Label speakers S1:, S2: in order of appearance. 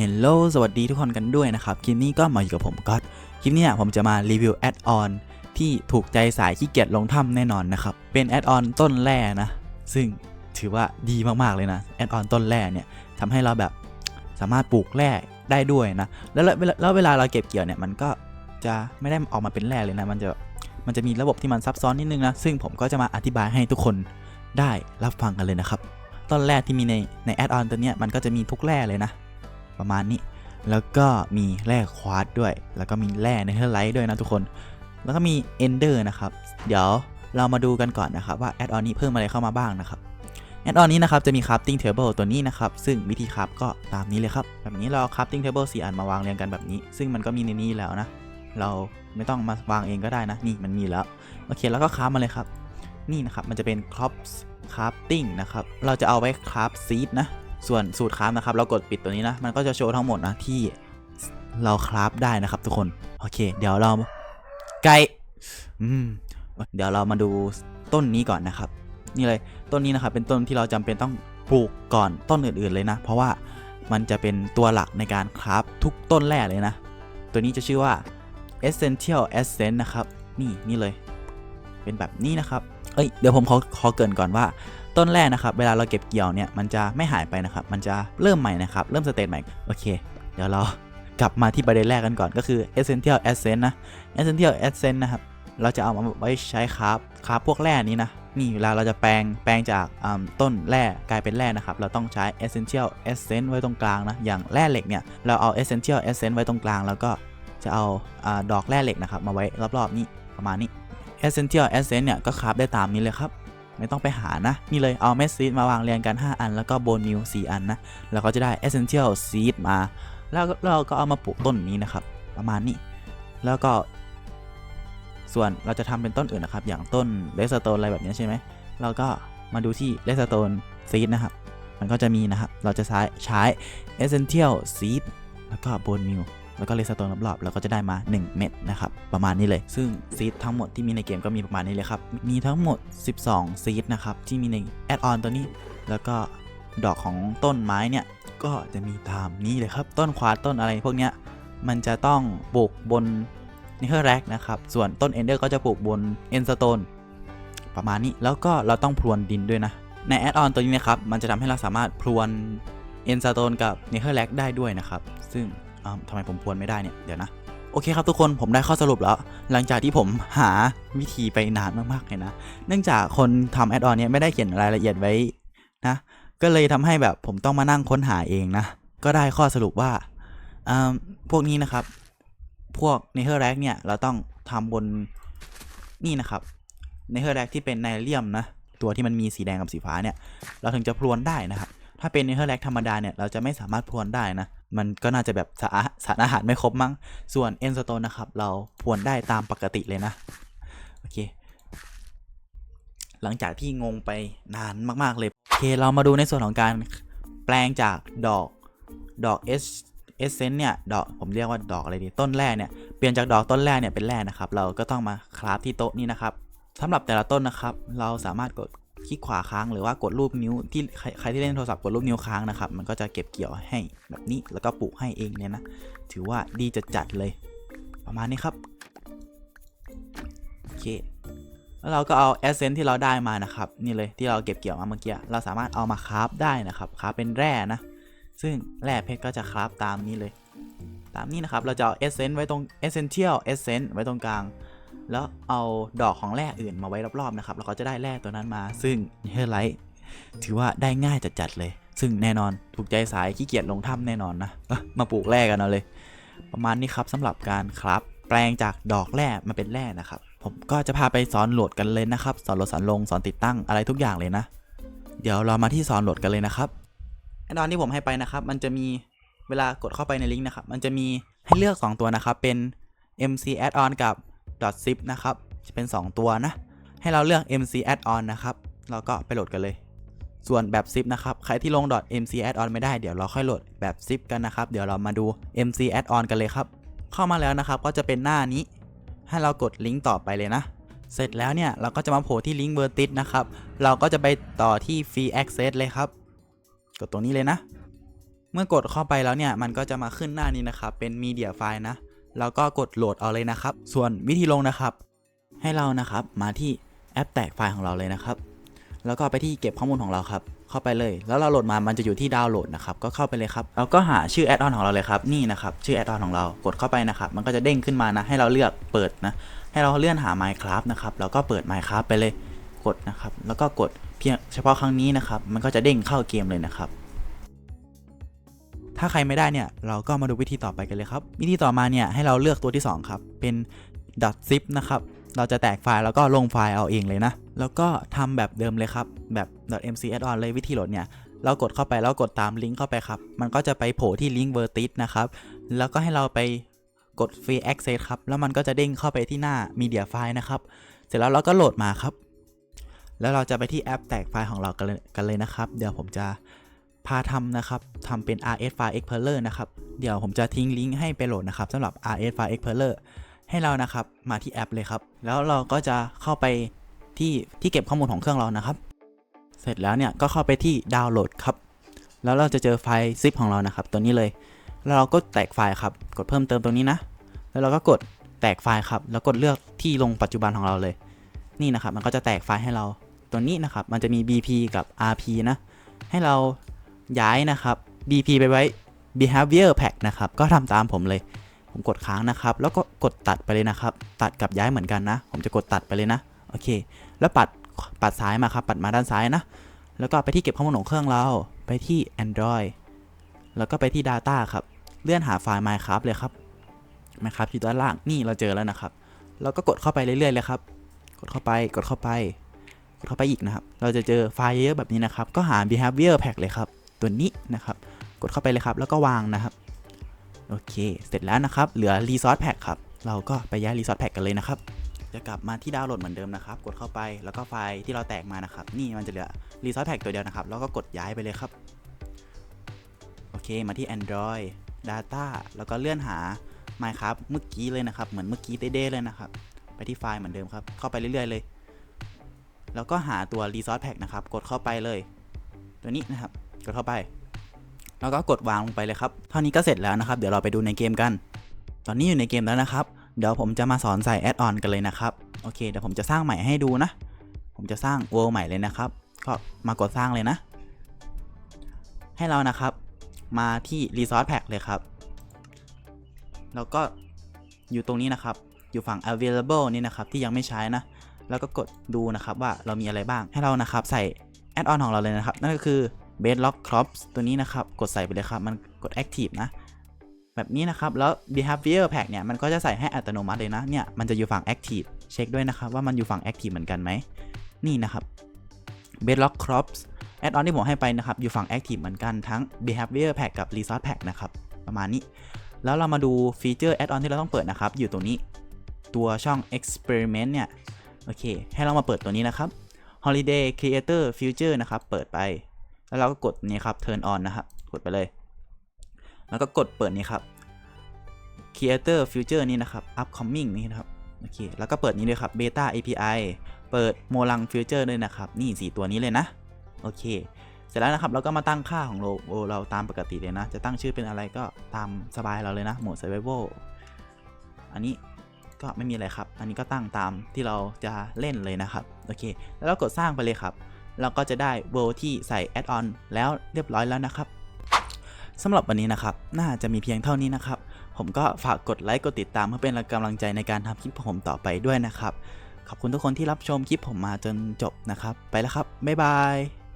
S1: เฮลโลสวัสดีทุกคนกันด้วยนะครับ คลิปนี้ก็มาอยู่กับผมก็คลิปนี้ผมจะมารีวิวแอดออนที่ถูกใจสายขี้เกียจลงถ้ำแน่นอนนะครับ เป็นแอดออนต้นแร่นะ ซึ่งถือว่าดีมากๆเลยนะ แอดออนต้นแร่เนี่ยทำให้เราแบบสามารถปลูกแร่ได้ด้วยนะ แล้วแล้วแล้วเวลาเราเก็บเกี่ยวเนี่ยมันก็จะไม่ได้ออกมาเป็นแร่เลยนะ มันจะมันจะมีระบบที่มันซับซ้อนนิดนึงนะ ซึ่งผมก็จะมาอธิบายให้ทุกคนได้รับฟังกันเลยนะครับ ต้นแร่ที่มีในในแอดออนตัวเนี้ยมันก็จะมีทุกแร่เลยนะ ประมาณนี้ แล้วก็มีแร่ควาร์ตด้วย แล้วก็มีแร่เนเธอร์ไลท์ด้วยนะทุกคน แล้วก็มีเอนเดอร์นะครับ เดี๋ยวเรามาดูกันก่อนนะครับว่าแอดออนนี้เพิ่มอะไรเข้ามาบ้างนะครับแอดออนนี้นะครับจะมี crafting table ตัวนี้นะครับซึ่งวิธีคราฟก็ตามนี้เลยครับแบบนี้เรา crafting table 4อันมาวางเรียงกันแบบนี้ ซึ่งมันก็มีในนี้แล้วนะ เราไม่ต้องมาวางเองก็ได้นะ นี่มันมีแล้วโอเคแล้วก็คราฟมาเลยครับ นี่นะครับมันจะเป็น crops crafting นะครับเราจะเอาไว้คราฟซีดนะ ส่วนสูตรคราฟนะครับ เรากดปิดตัวนี้นะ มันก็จะโชว์ทั้งหมดนะที่เราคราฟได้นะครับทุกคน โอเค เดี๋ยวเราไกลอืมเดี๋ยวเรามาดูต้นนี้ก่อนนะครับ นี่เลยต้นนี้นะครับเป็นต้นที่เราจำเป็นต้องปลูกก่อนต้นอื่นๆเลยนะ เพราะว่ามันจะเป็นตัวหลักในการคราฟทุกต้นแรกเลยนะ ตัวนี้จะชื่อว่า essential essence นะครับ นี่นี่เลย เป็นแบบนี้นะครับ เอ้ย เดี๋ยวผมขอขอเกินก่อนว่า ต้นแรกนะครับ เวลาเราเก็บเกี่ยวเนี่ยมันจะไม่หายไปนะครับ มันจะเริ่มใหม่นะครับ เริ่มสเตจใหม่ โอเค เดี๋ยวเรากลับมาที่ประเด็นแรกกันก่อนก็คือ essential essence นะ essential essence นะครับ เราจะเอามาไว้ใช้คราฟคราฟพวกแร่นี้นะนี่เวลาเราจะแปลงแปลงจากต้นแร่กลายเป็นแร่นะครับ เราต้องใช้ essential essence ไว้ตรงกลางนะ อย่างแร่เหล็กเนี่ย เราเอา essential essence ไว้ตรงกลาง แล้วก็จะเอาอดอกแร่เหล็กนะครับ มาไว้รอบๆ นี้ประมาณนี้ essential essence เนี่ยก็คราฟได้ตามนี้เลยครับ ไม่ต้องไปหานะ นี่เลยเอาเม็ดซีดมาวางเรียงกัน 5 อัน แล้วก็โบนมิว4อันนะแล้วก็จะได้ essential seed มา แล้วเราก็เอามาปลูกต้นนี้นะครับ ประมาณนี้ แล้วก็ส่วนเราจะทำเป็นต้นอื่นนะครับ อย่างต้นเลสโตนอะไรแบบนี้ใช่ไหมเราก็มาดูที่เลสโตนซีดนะครับ มันก็จะมีนะครับ เราจะใช้ใช้ essential seed แล้วก็โบนมิว แล้วก็เลสโตนรอบๆแล้วก็จะได้มา 1 เม็ดนะครับ ประมาณนี้เลย ซึ่งซีดทั้งหมดที่มีในเกมก็มีประมาณนี้เลยครับ มีทั้งหมด 12 ซีดนะครับ ที่มีในแอดออนตัวนี้ แล้วก็ดอกของต้นไม้เนี่ย ก็จะมีตามนี้เลยครับ ต้นควาต้นอะไรพวกเนี้ย มันจะต้องปลูกบนนิเ e อร์แร็กนะครับ ส่วนต้นเอนเดอร์ก็จะปลูกบนเอนสโตนประมาณนี้ แล้วก็เราต้องพรวนดินด้วยนะ ในแอดออนตัวนี้นะครับ มันจะทำให้เราสามารถพรวนเอนสโตนกับเนเ e อร์แร็กได้ด้วยนะครับ ซึ่ง อ้าวทำไมผมพวนไม่ได้เนี่ย เดี๋ยวนะ โอเคครับทุกคนผมได้ข้อสรุปแล้ว หลังจากที่ผมหาวิธีไปนานมากๆเลยนะ เนื่องจากคนทำแอดออนเนี้ยไม่ได้เขียนรายละเอียดไว้นะ ก็เลยทำให้แบบผมต้องมานั่งค้นหาเองนะ ก็ได้ข้อสรุปว่าอ่าพวกนี้นะครับ พวกเนเธอร์แรกเนี่ยเราต้องทำบนนี่นะครับเนเธอร์แรกที่เป็นไนเลียมนะตัวที่มันมีสีแดงกับสีฟ้าเนี่ย เราถึงจะพรวนได้นะครับ ถ้าเป็นเนเธอร์แรกธรรมดาเนี่ย เราจะไม่สามารถพรวนได้นะ มันก็น่าจะแบบสาสารอาหารไม่ครบมั้ง ส่วนเอนสโตนนะครับ เราพวนได้ตามปกติเลยนะ โอเค หลังจากที่งงไปนานมาก ๆ เลย โอเค เรามาดูในส่วนของการแปลงจากดอกดอกเอสเอเซนเนี่ย ดอกผมเรียกว่าดอกอะไรดี ต้นแร่เนี่ย เปลี่ยนจากดอกต้นแร่เนี่ยเป็นแร่นะครับ เราก็ต้องมาคราฟที่โต๊ะนี้นะครับสำหรับแต่ละต้นนะครับ เราสามารถกด คลิกขวาค้างหรือว่ากดรูปนิ้วที่ใครที่เล่นโทรศัพท์กดรูปนิ้วค้างนะครับมันก็จะเก็บเกี่ยวให้แบบนี้แล้วก็ปลูกให้เองเนี่ยนะถือว่าดีจะจัดเลย ประมาณนี้ครับโอเคแล้วเราก็เอาแอสเซนที่เราได้มานะครับนี่เลยที่เราเก็บเกี่ยวมาเมื่อกี้เราสามารถเอามาคราฟได้นะครับคราฟเป็นแร่นะซึ่งแร่เพชรก็จะคราฟตามนี้เลย ตามนี้นะครับเราจะเอาเอสเซนไว้ตรงเอเซนเชียลเอสเซนไว้ตรงกลาง แล้วเอาดอกของแร่อื่นมาไว้รอบๆนะครับแล้วก็จะได้แร่ตัวนั้นมา ซึ่งเฮอร์ไลท์ถือว่าได้ง่ายจัดๆเลย ซึ่งแน่นอนถูกใจสายขี้เกียจลงถ้ำแน่นอนนะมาปลูกแร่กันเอาเลย ประมาณนี้ครับสำหรับการครับแปลงจากดอกแร่มาเป็นแร่นะครับ ผมก็จะพาไปสอนโหลดกันเลยนะครับ สอนโหลดสอนลงสอนติดตั้งอะไรทุกอย่างเลยนะ เดี๋ยวเรามาที่สอนโหลดกันเลยนะครับแอดออนที่ผมให้ไปนะครับ มันจะมีเวลากดเข้าไปในลิงก์นะครับ มันจะมีให้เลือก 2 ตัวนะครับ เป็น MC add-on กับ .zip นะครับ จะเป็น 2 ตัวนะ ให้เราเลือก MC add-on นะครับ เราก็ไปโหลดกันเลย ส่วนแบบ zip นะครับ ใครที่ลง .mc add-on ไม่ได้ เดี๋ยวเราค่อยโหลดแบบ zip กันนะครับ เดี๋ยวเรามาดู mc add-on กันเลยครับ เข้ามาแล้วนะครับ ก็จะเป็นหน้านี้ ให้เรากดลิงก์ต่อไปเลยนะ เสร็จแล้วเนี่ยเราก็จะมาโผล่ที่ลิงก์เบอร์ติสนะครับ เราก็จะไปต่อที่ free access เลยครับ กดตรงนี้เลยนะ เมื่อกดเข้าไปแล้วเนี่ย มันก็จะมาขึ้นหน้านี้นะครับ เป็นมีเดียไฟล์นะ แล้วก็กดโหลดเอาเลยนะครับ ส่วนวิธีลงนะครับ ให้เรานะครับมาที่แอปแตกไฟล์ของเราเลยนะครับ แล้วก็ไปที่เก็บข้อมูลของเราครับ เข้าไปเลย แล้วเราโหลดมา มันจะอยู่ที่ดาวน์โหลดนะครับ ก็เข้าไปเลยครับ แล้วก็หาชื่อแอดออนของเราเลยครับ นี่นะครับ ชื่อแอดออนของเรา กดเข้าไปนะครับ มันก็จะเด้งขึ้นมานะ ให้เราเลือกเปิดนะ ให้เราเลื่อนหา Minecraft นะครับ แล้วก็เปิด Minecraft ไปเลย กดนะครับ แล้วก็กดเพียงเฉพาะครั้งนี้นะครับ มันก็จะเด้งเข้าเกมเลยนะครับ ถ้าใครไม่ได้เนี่ยเราก็มาดูวิธีต่อไปกันเลยครับ วิธีต่อมาเนี่ยให้เราเลือกตัวที่สองครับ เป็น .zip นะครับเราจะแตกไฟล์แล้วก็ลงไฟล์เอาเองเลยนะ แล้วก็ทำแบบเดิมเลยครับ แบบ .mc add-on เลยวิธีโหลดเนี่ย เรากดเข้าไปแล้วกดตามลิงก์เข้าไปครับ มันก็จะไปโผล่ที่ลิงก์ vertis นะครับ แล้วก็ให้เราไปกด free access ครับ แล้วมันก็จะเด้งเข้าไปที่หน้า media file นะครับ เสร็จแล้วเราก็โหลดมาครับ แล้วเราจะไปที่แอปแตกไฟล์ของเรากันเลยกันเลยนะครับ เดี๋ยวผมจะ พาทำนะครับทำเป็น rs file explorer นะครับ เดี๋ยวผมจะทิ้งลิงก์ให้ไปโหลดนะครับสำหรับ rs file explorer ให้เรานะครับมาที่แอปเลยครับ แล้วเราก็จะเข้าไปที่ที่เก็บข้อมูลของเครื่องเรานะครับ เสร็จแล้วเนี่ยก็เข้าไปที่ดาวน์โหลดครับ แล้วเราจะเจอไฟล์ zip ของเรานะครับ ตัวนี้เลย แล้วเราก็แตกไฟล์ครับ กดเพิ่มเติมตรงนี้นะ แล้วเราก็กดแตกไฟล์ครับ แล้วกดเลือกที่ลงปัจจุบันของเราเลย นี่นะครับ มันก็จะแตกไฟล์ให้เรา ตัวนี้นะครับ มันจะมี BP กับ RP นะ ให้เรา ย้ายนะครับ BP ไปไว้ behavior pack นะครับ ก็ทำตามผมเลย ผมกดค้างนะครับ แล้วก็กดตัดไปเลยนะครับ ตัดกับย้ายเหมือนกันนะ ผมจะกดตัดไปเลยนะ โอเค แล้วปัด ปัดซ้ายมาครับ ปัดมาด้านซ้ายนะ แล้วก็ไปที่เก็บข้อมูลของเครื่องเรา ไปที่ Android แล้วก็ไปที่ Data ครับ เลื่อนหาไฟล์ Minecraft เลยครับ Minecraft อยู่ด้านล่าง นี่เราเจอแล้วนะครับเราก็กดเข้าไปเรื่อยๆเลยครับ กดเข้าไป กดเข้าไป กดเข้าไปอีกนะครับ เราจะเจอไฟล์เยอะแบบนี้นะครับ ก็หา behavior pack เลยครับ ตัวนี้นะครับ กดเข้าไปเลยครับ แล้วก็วางนะครับ โอเค เสร็จแล้วนะครับ เหลือ resource pack ครับ เราก็ไปย้าย resource pack กันเลยนะครับ จะกลับมาที่ดาวน์โหลดเหมือนเดิมนะครับ กดเข้าไป แล้วก็ไฟล์ที่เราแตกมานะครับ นี่มันจะเหลือ resource pack ตัวเดียวนะครับ แล้วก็กดย้ายไปเลยครับ โอเค มาที่ Android Data แล้วก็เลื่อนหา Minecraft เมื่อกี้เลยนะครับ เหมือนเมื่อกี้เด้ๆเลยนะครับ ไปที่ไฟล์เหมือนเดิมครับ เข้าไปเรื่อยๆเลย แล้วก็หาตัว resource pack นะครับ กดเข้าไปเลย ตัวนี้นะครับ กดเข้าไป แล้วก็กดวางลงไปเลยครับ เท่านี้ก็เสร็จแล้วนะครับ เดี๋ยวเราไปดูในเกมกัน ตอนนี้อยู่ในเกมแล้วนะครับ เดี๋ยวผมจะมาสอนใส่แอดออนกันเลยนะครับ โอเค เดี๋ยวผมจะสร้างใหม่ให้ดูนะ ผมจะสร้าง world ใหม่เลยนะครับ ก็มากดสร้างเลยนะ ให้เรานะครับ มาที่ resource pack เลยครับ แล้วก็อยู่ตรงนี้นะครับ อยู่ฝั่ง available นี่นะครับ ที่ยังไม่ใช้นะ แล้วก็กดดูนะครับว่าเรามีอะไรบ้าง ให้เรานะครับใส่แอดออนของเราเลยนะครับ นั่นก็คือ bedrock crops ตัวนี้นะครับ กดใส่ไปเลยครับ มันกด active นะ แบบนี้นะครับ แล้ว behavior pack เนี่ย มันก็จะใส่ให้อัตโนมัติเลยนะ เนี่ย มันจะอยู่ฝั่ง active เช็คด้วยนะครับ ว่ามันอยู่ฝั่ง active เหมือนกันไหม นี่นะครับ bedrock crops แอดออนที่ผมให้ไปนะครับ อยู่ฝั่ง active เหมือนกันทั้ง behavior pack กับ resource pack นะครับ ประมาณนี้ แล้วเรามาดูฟีเจอร์แอดออนที่เราต้องเปิดนะครับ อยู่ตรงนี้ ตัวช่อง experiment เนี่ย โอเค ให้เรามาเปิดตัวนี้นะครับ holiday creator future นะครับ เปิดไป แล้วเราก็กดนี่ครับ turn on นะครับกดไปเลย แล้วก็กดเปิดนี่ครับ creator future นี่นะครับ upcoming นี่นะครับโอเคแล้วก็เปิดนี้ด้วยครับ beta API เปิด molang future ด้วยนะครับ นี่4ตัวนี้เลยนะ โอเค เสร็จแล้วนะครับ เราก็มาตั้งค่าของโลโอเราตามปกติเลยนะ จะตั้งชื่อเป็นอะไรก็ตามสบายเราเลยนะโหมด survival อันนี้ก็ไม่มีอะไรครับ อันนี้ก็ตั้งตามที่เราจะเล่นเลยนะครับ โอเค แล้วเรากดสร้างไปเลยครับ เราก็จะได้เวอร์ที่ใส่แอดออนแล้วเรียบร้อยแล้วนะครับสำหรับวันนี้นะครับ น่าจะมีเพียงเท่านี้นะครับ ผมก็ฝากกดไลค์กดติดตามเพื่อเป็นกำลังใจในการทำคลิปของผมต่อไปด้วยนะครับ ขอบคุณทุกคนที่รับชมคลิปผมมาจนจบนะครับ ไปแล้วครับ บ๊ายบาย